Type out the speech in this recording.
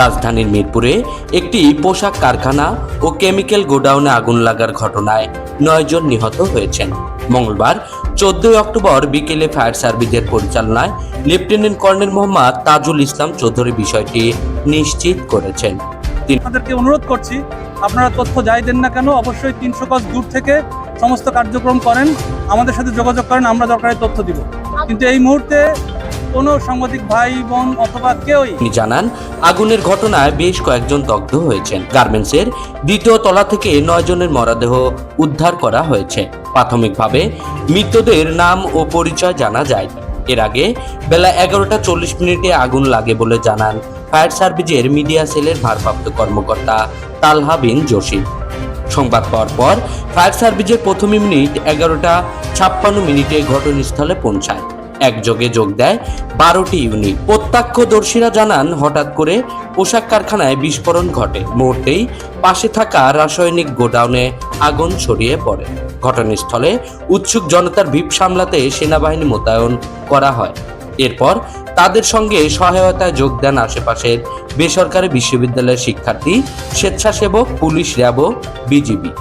রাজধানীর মিরপুরে একটি পোশাক কারখানা ও কেমিক্যাল গোডাউনে আগুন লাগার ঘটনায় নয়জন নিহত হয়েছেন। মঙ্গলবার চোদ্দই অক্টোবর বিকেলে ফায়ার সার্ভিসের পরিচালনায় লেফটেন্যান্ট কর্নেল মোহাম্মদ তাজুল ইসলাম চৌধুরী বিষয়টি নিশ্চিত করেছেন। আপনাদেরকে অনুরোধ করছি, আপনারা তথ্য যাই দেন না কেন, অবশ্যই তিনশো গজ দূর থেকে সমস্ত কার্যক্রম করেন, আমাদের সাথে যোগাযোগ করেন, আমরা দরকারি তথ্য দিব। কিন্তু এই মুহূর্তে কোনো সাংবাদিক ভাই, বোন অথবা কেউই। জানান, আগুনের ঘটনায় বেশ কয়েকজন দগ্ধ হয়েছেন। গার্মেন্টসের দ্বিতীয় তলা থেকে নয় জনের মরদেহ উদ্ধার করা হয়েছে। প্রাথমিকভাবে মৃতদের নাম ও পরিচয় জানা যায়। এর আগে বেলা এগারোটা চল্লিশ মিনিটে আগুন লাগে বলে জানান ফায়ার সার্ভিসের মিডিয়া সেলের ভারপ্রাপ্ত কর্মকর্তা তালহা বিন জসিম। সংবাদ পাওয়ার পর ফায়ার সার্ভিসের প্রথম মিনিট এগারোটা ছাপ্পান্ন মিনিটে ঘটনাস্থলে পৌঁছায়। একযোগে যোগ দেয় বারোটি ইউনিট। প্রত্যক্ষদর্শীরা জানান, হঠাৎ করে পোশাক কারখানায় বিস্ফোরণ ঘটে। মুহূর্তেই পাশে থাকা রাসায়নিক গোডাউনে আগুন ছড়িয়ে পড়ে। ঘটনাস্থলে উৎসুক জনতার ভিপ সামলাতে সেনাবাহিনী মোতায়েন করা হয়। এরপর তাদের সঙ্গে সহায়তায় যোগ দেন আশেপাশের বেসরকারি বিশ্ববিদ্যালয়ের শিক্ষার্থী, স্বেচ্ছাসেবক, পুলিশ র্যাব বিজিবি।